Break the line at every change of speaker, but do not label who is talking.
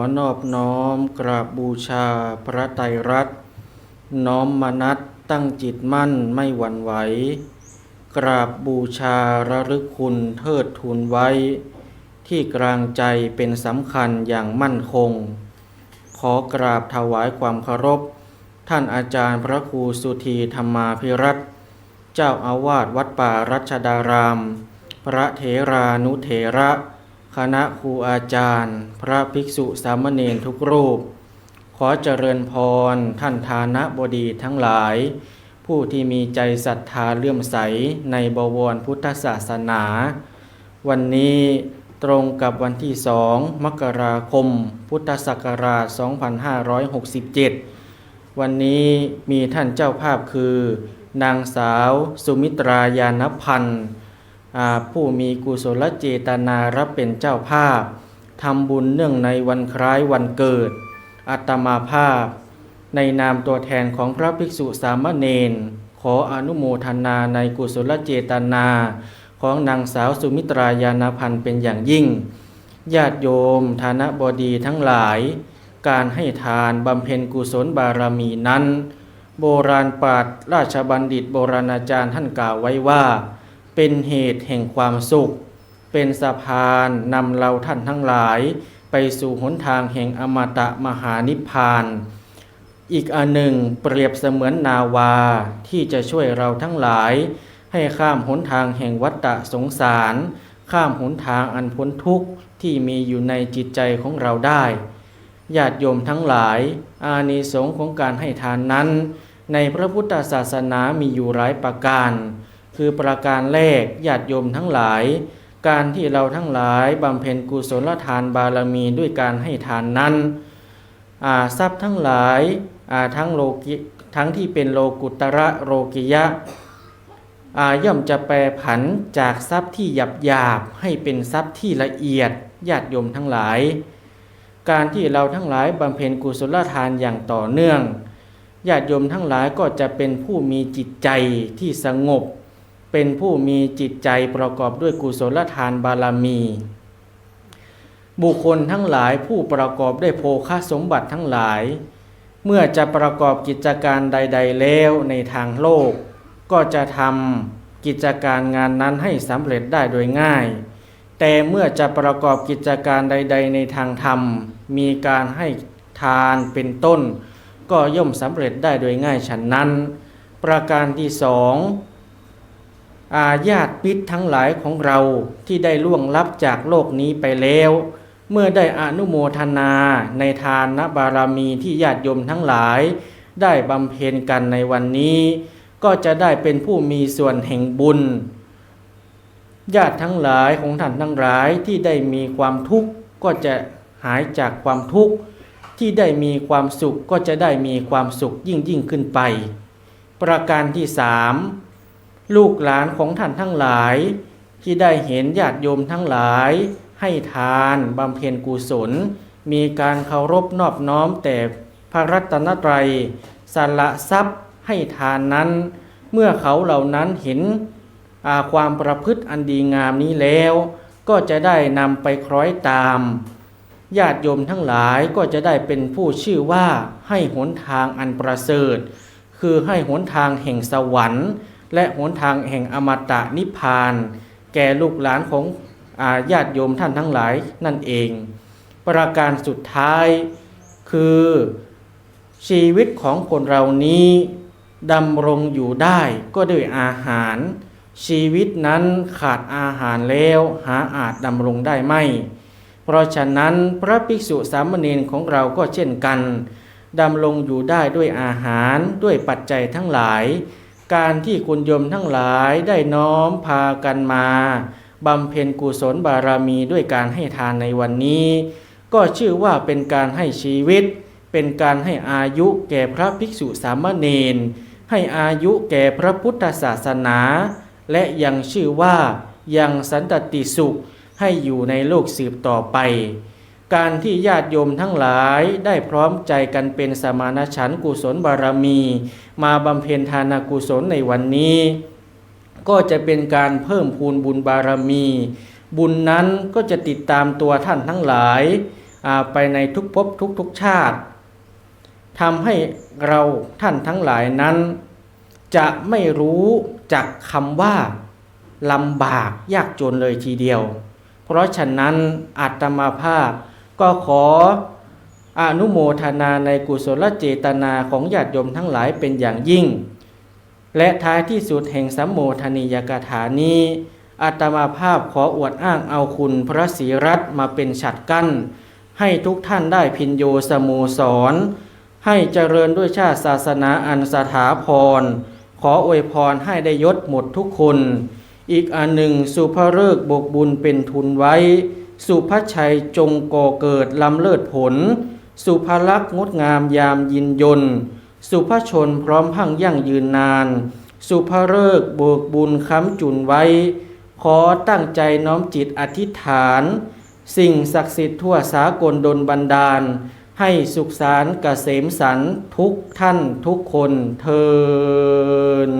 อนอบน้อมกราบบูชาพระไตรรัตน์น้อมมนัตตั้งจิตมั่นไม่หวั่นไหว กราบบูชาระลึกคุณเทิดทูนไว้ ที่กลางใจเป็นสำคัญอย่างมั่นคง ขอกราบถวายความเคารพ ท่านอาจารย์พระครูสุธีธรรมาภิรัตเจ้าอาวาสวัดป่ารัชดาราม พระเถรานุเถระ ณะครูอาจารย์ พระภิกษุสามเณรทุกรูป ขอเจริญพรท่านทานะบดีทั้งหลาย ผู้ที่มีใจศรัทธาเลื่อมใสในบวรพุทธศาสนา วันนี้ตรงกับวันที่สองมกราคม พุทธศักราช 2567 วันนี้มีท่านเจ้าภาพคือ นางสาวสุมิตรายานพันธ์ ผู้มีกุศลเจตนารับเป็นเจ้าภาพทำบุญเนื่องในวันคล้ายวันเกิด อัตมาภาพ ในนามตัวแทนของพระภิกษุสามเณรขออนุโมทนาในกุศลเจตนา ของนางสาวสุมิตรายานพันธ์เป็นอย่างยิ่ง ญาติโยม ฐานะบดีทั้งหลาย การให้ทานบำเพ็ญกุศลบารมีนั้น โบราณปาชญ์ราชบัณฑิตโบราณอาจารย์ท่านกล่าวไว้ว่า เป็นเหตุแห่งความสุข เป็นสะพานนำเราท่านทั้งหลาย ไปสู่หนทางแห่งอมตะมหานิพพาน อีกอันหนึ่งเปรียบเสมือนนาวาที่จะช่วยเราทั้งหลาย ให้ข้ามหนทางแห่งวัฏฏะสงสาร ข้ามหนทางอันพ้นทุกข์ที่มีอยู่ในจิตใจของเราได้ญาติโยมทั้งหลาย อานิสงส์ของการให้ทานนั้น ในพระพุทธศาสนามีอยู่หลายประการ คือประการแรกญาติโยมทั้งหลาย การที่เราทั้งหลายบำเพ็ญกุศลทานบารมีด้วยการให้ทานนั้นทรัพย์ทั้งหลายาทั้งโลกิทั้งที่เป็นโลกุตระโลกิยะอ่าย่อมจะแปรผันจากทรัพย์ที่หยาบหยาบให้เป็นทรัพย์ที่ละเอียดญาติโยมทั้งหลาย การที่เราทั้งหลายบำเพ็ญกุศลทานอย่างต่อเนื่องญาติโยมทั้งหลายก็จะเป็นผู้มีจิตใจที่สงบ เป็นผู้มีจิตใจประกอบด้วยกุศลทานบารมี บุคคลทั้งหลายผู้ประกอบด้วยโภคสมบัติทั้งหลาย เมื่อจะประกอบกิจการใด ๆ แล้วในทางโลก ก็จะทำกิจการงานนั้นให้สำเร็จได้โดยง่าย แต่เมื่อจะประกอบกิจการใด ๆ ในทางธรรม มีการให้ทานเป็นต้น ก็ย่อมสำเร็จได้โดยง่ายฉันนั้น ประการที่สอง อาญาติปิตรทั้งหลายของเราที่ได้ล่วงลับจากโลกนี้ไปแล้ว เมื่อได้อนุโมทนาในทานนบารมีที่ญาติโยมทั้งหลาย ได้บำเพ็ญกันในวันนี้ ก็จะได้เป็นผู้มีส่วนแห่งบุญ ญาติทั้งหลายของท่านทั้งหลายที่ได้มีความทุกข์ก็จะหายจากความทุกข์ที่ได้มีความสุขก็จะได้มีความสุขยิ่งยิ่งขึ้นไป ประการที่สาม ลูกหลานของท่านทั้งหลาย ที่ได้เห็นญาติโยมทั้งหลาย ให้ทานบำเพ็ญกุศล มีการเคารพนอบน้อมแต่พระรัตนตรัยสละทรัพย์ให้ทานนั้น เมื่อเขาเหล่านั้นเห็นความประพฤติอันดีงามนี้แล้ว ก็จะได้นำไปคล้อยตาม ญาติโยมทั้งหลายก็จะได้เป็นผู้ชื่อว่าให้หนทางอันประเสริฐ คือให้หนทางแห่งสวรรค์ และหนทางแห่งอมตะนิพพาน แก่ลูกหลานของอาญาติโยมท่านทั้งหลายนั่นเอง ประการสุดท้ายคือชีวิตของคนเรานี้ดำรงอยู่ได้ก็ด้วยอาหาร ชีวิตนั้นขาดอาหารแล้วหาอาจดำรงได้ไม่ เพราะฉะนั้นพระภิกษุสามเณรของเราก็เช่นกันดำรงอยู่ได้ด้วยอาหารด้วยปัจจัยทั้งหลาย การที่คุณโยมทั้งหลายได้น้อมพากันมาบำเพ็ญกุศลบารมีด้วยการให้ทานในวันนี้ ก็ชื่อว่าเป็นการให้ชีวิต เป็นการให้อายุแก่พระภิกษุสามเณรให้อายุแก่พระพุทธศาสนา และยังชื่อว่ายังสันตติสุขให้อยู่ในโลกสืบต่อไป การที่ญาติโยมทั้งหลายได้พร้อมใจกันเป็นสมานฉันกุศลบารมี มาบำเพ็ญทานกุศลในวันนี้ ก็จะเป็นการเพิ่มพูนบุญบารมี บุญนั้นก็จะติดตามตัวท่านทั้งหลายาไปในทุกภพทุกทุกชาติทำให้เราท่านทั้งหลายนั้น จะไม่รู้จักคำว่าลำบากยากจนเลยทีเดียว เพราะฉะนั้นอาตมาภาพ ก็ขออนุโมทนาในกุศลเจตนาของญาติโยมทั้งหลายเป็นอย่างยิ่ง และท้ายที่สุดแห่งสัมโมทนียกถานี้อาตมาภาพขออวดอ้างเอาคุณพระศีรัตมาเป็นฉัดกั้น ให้ทุกท่านได้พินโยสโมสร ให้เจริญด้วยชาติศาสนาอันสถาพร ขออวยพรให้ได้ยศหมดทุกคน อีกอันหนึ่งสุภเริกบกบุญเป็นทุนไว้ สุภชัยจงก่อเกิดลำเลิศผล สุภลักษณ์งดงามยามยินยนสุภชนพร้อมพังยั่งยืนนาน สุภเริกเบิกบุญค้ำจุนไว้ ขอตั้งใจน้อมจิตอธิษฐาน สิ่งศักดิ์สิทธิ์ทั่วสากลดลบันดาล ให้สุขสารเกษมสันทุกท่านทุกคนเทิน